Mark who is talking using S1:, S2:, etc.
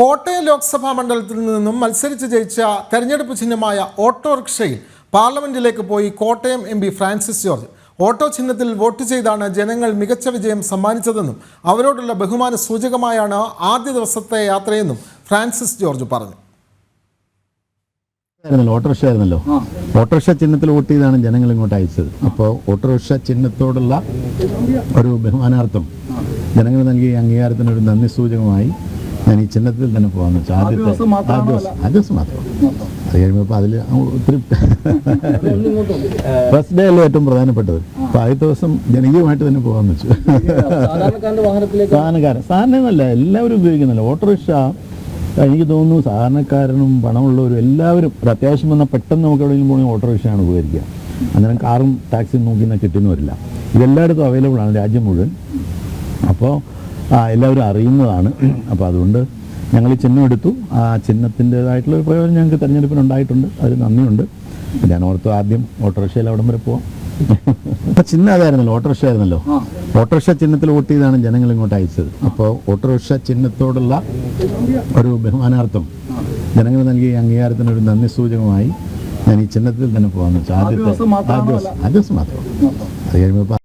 S1: കോട്ടയം ലോക്സഭാ മണ്ഡലത്തിൽ നിന്നും മത്സരിച്ച് ജയിച്ച തെരഞ്ഞെടുപ്പ് ചിഹ്നമായ ഓട്ടോറിക്ഷയിൽ പാർലമെന്റിലേക്ക് പോയി Kottayam M P Francis George. Auto ചിഹ്നത്തിൽ വോട്ട് ചെയ്താണ് ജനങ്ങൾ മികച്ച വിജയം സമ്മാനിച്ചതെന്നും അവരോടുള്ള ബഹുമാന സൂചകമായാണ് ആദ്യ ദിവസത്തെ യാത്രയെന്നും ഫ്രാൻസിസ് ജോർജ് പറഞ്ഞു.
S2: ഓട്ടോറിക്ഷ ആയിരുന്നല്ലോ. ഓട്ടോറിക്ഷ ചിഹ്നത്തിൽ വോട്ട് ചെയ്താണ് ജനങ്ങൾ ഇങ്ങോട്ട് അയച്ചത്. അപ്പോൾ ഓട്ടോറിക്ഷ ചിഹ്നത്തോടുള്ള ഒരു ബഹുമാനാർത്ഥം ജനങ്ങൾ നൽകിയ അംഗീകാരത്തിനൊരു നന്ദി സൂചകമായി ഞാൻ ഈ ചിഹ്നത്തിൽ തന്നെ പോകാന്ന് വെച്ചാൽ ആദ്യത്തെ ആ ദിവസം ആ ദിവസം മാത്രം അത് കഴിയുമ്പോൾ അതിൽ ഒത്തിരി ഫസ്റ്റ് ഡേ അല്ലേ ഏറ്റവും പ്രധാനപ്പെട്ടത്. അപ്പോൾ ആദ്യത്തെ ദിവസം ജനകീയമായിട്ട് തന്നെ പോകാമെന്ന് വെച്ചു. സാധനക്കാരൻ സാധാരണന്നല്ല എല്ലാവരും ഉപയോഗിക്കുന്നില്ല. ഓട്ടോറിക്ഷ എനിക്ക് തോന്നുന്നു സാധാരണക്കാരനും പണമുള്ളവരും എല്ലാവരും ഒരു അത്യാവശ്യം വന്നാൽ പെട്ടെന്ന് നമുക്ക് എവിടെയെങ്കിലും പോകണമെങ്കിൽ ഓട്ടോറിക്ഷയാണ് ഉപകരിക്കുക. അന്നേരം കാറും ടാക്സിയും നോക്കി നിന്നാൽ കിട്ടുന്നവരില്ല. ഇതെല്ലായിടത്തും അവൈലബിൾ ആണ് രാജ്യം മുഴുവൻ. അപ്പോൾ എല്ലാവരും അറിയുന്നതാണ്. അപ്പോൾ അതുകൊണ്ട് ഞങ്ങൾ ഈ ചിഹ്നം എടുത്തു. ആ ചിഹ്നത്തിന്റെതായിട്ടുള്ള ഒരു പ്രയോജനം ഞങ്ങൾക്ക് തിരഞ്ഞെടുപ്പിനുണ്ടായിട്ടുണ്ട്. അതിൽ നന്ദിയുണ്ട്. ഞാൻ ഓർത്തു ആദ്യം ഓട്ടോറിക്ഷയിൽ അവിടം വരെ പോവാം. അപ്പം ചിഹ്നം അതായിരുന്നല്ലോ ഓട്ടോറിക്ഷ ആയിരുന്നല്ലോ? ഓട്ടോറിക്ഷ ചിഹ്നത്തിൽ വോട്ട് ചെയ്താണ് ജനങ്ങൾ ഇങ്ങോട്ട് അയച്ചത്. അപ്പോൾ ഓട്ടോറിക്ഷ ചിഹ്നത്തോടുള്ള ഒരു ബഹുമാനാർത്ഥം ജനങ്ങൾ നൽകിയ അംഗീകാരത്തിന് ഒരു നന്ദി സൂചകമായി ഞാൻ ഈ ചിഹ്നത്തിൽ തന്നെ പോകാമെന്ന് വെച്ചാൽ ആദ്യത്തെ ദിവസം ആദ്യ ദിവസം മാത്രം. അത് കഴിയുമ്പോൾ